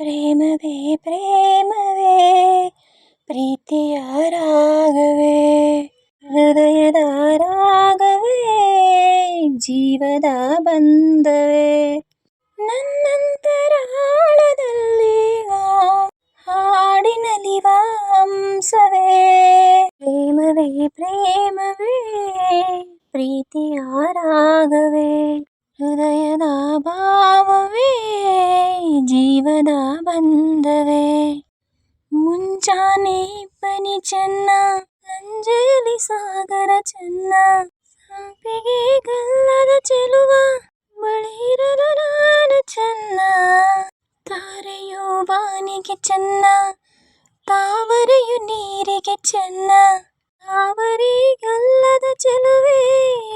ಪ್ರೇಮವೇ ಪ್ರೇಮವೇ, ಪ್ರೀತಿಯ ರಾಗವೇ ಹೃದಯದ ರಾಗವೇ ಜೀವದ ಬಂಧವೇ. ನನ್ನಂತರಾಳದಲ್ಲಿ ಹಾಡಿನಲಿವ ಹಂಸವೇ ಪ್ರೇಮವೇ ಪ್ರೇಮವೇ, ಪ್ರೀತಿಯ ರಾಗವೇ ಹೃದಯದ ಭಾವವೇ, ಜೀವದ ಬಂಧವೇ ಮುಂಜಾನೆ ಇಬ್ಬನಿ ಚೆನ್ನ ಸಂಜೆಯಲ್ಲಿ ಸಾಗರ ಚೆನ್ನ ಸಂಪಿಗೆ ಗಲ್ಲದ ಚೆಲುವ ಬಳಿಯಿರಲು ನಾನು ಚೆನ್ನ ತಾರೆಯು ಬಾನಿಗೆ ಚೆನ್ನ ತಾವರೆಯು ನೀರಿಗೆ ಚೆನ್ನ ತಾವರಿಗಲ್ಲದ ಚೆಲುವೆ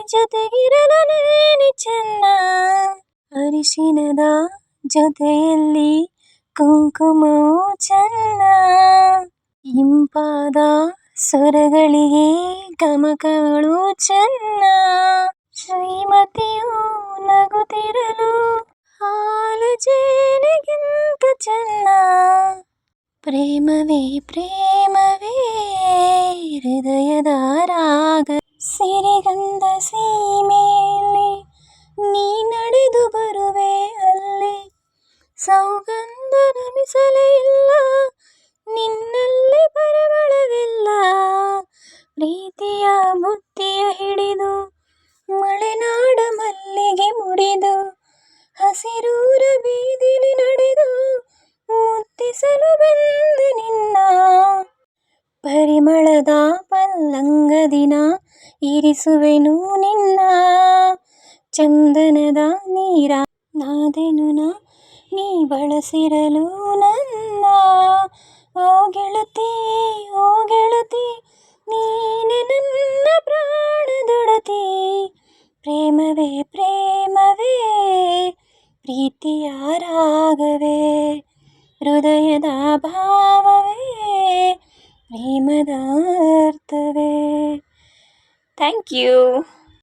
ಜೊತೆಗಿರಲು ನೀನೆ ಚೆನ್ನ ಅರಿಶಿನದ ಜೊತೆಯಲ್ಲಿ ಕುಂಕುಮವು ಚೆನ್ನ ಇಂಪಾದ ಸ್ವರಗಳಿಗೆ ಗಮಕಗಳು ಚೆನ್ನ ಶ್ರೀಮತಿಯು ನಗುತ್ತಿರಲು ಹಾಲು ಜೇನಿಗಿಂತ ಚೆನ್ನ ಪ್ರೇಮವೇ ಪ್ರೇಮವೇ ಹೃದಯದ ಇಲ್ಲ ನಿನ್ನಲ್ಲಿ ಪರಿಮಳವಿಲ್ಲ ಪ್ರೀತಿಯ ಬುತ್ತಿಯ ಹಿಡಿದು, ಮಲೆನಾಡ ಮಲ್ಲಿಗೆ ಮುಡಿದು ಹಸಿರೂರ ಬೀದಿಲಿ ನಡೆದು, ಮುತ್ತಿಸಲು ಬಂದ ನಿನ್ನ. ಪರಿಮಳದ ಪಲ್ಲಂಗದಿನ ಇರಿಸುವೆನು ನಿನ್ನ. ಚಂದನದ ನೀರ ನಾದೆನು ನಾ ನೀ ಬಳಸಿರಲು ನನ್ನ. ಓ ಗೆಳತಿ ಓ ಗೆಳತಿ, ನೀನೆ ನನ್ನ ಪ್ರಾಣದೊಡತಿ. ಪ್ರೇಮವೇ ಪ್ರೇಮವೇ, ಪ್ರೀತಿಯ ರಾಗವೇ, ಹೃದಯದ ಭಾವವೇ, ಪ್ರೇಮದ ಅರ್ಥವೇ. Thank you.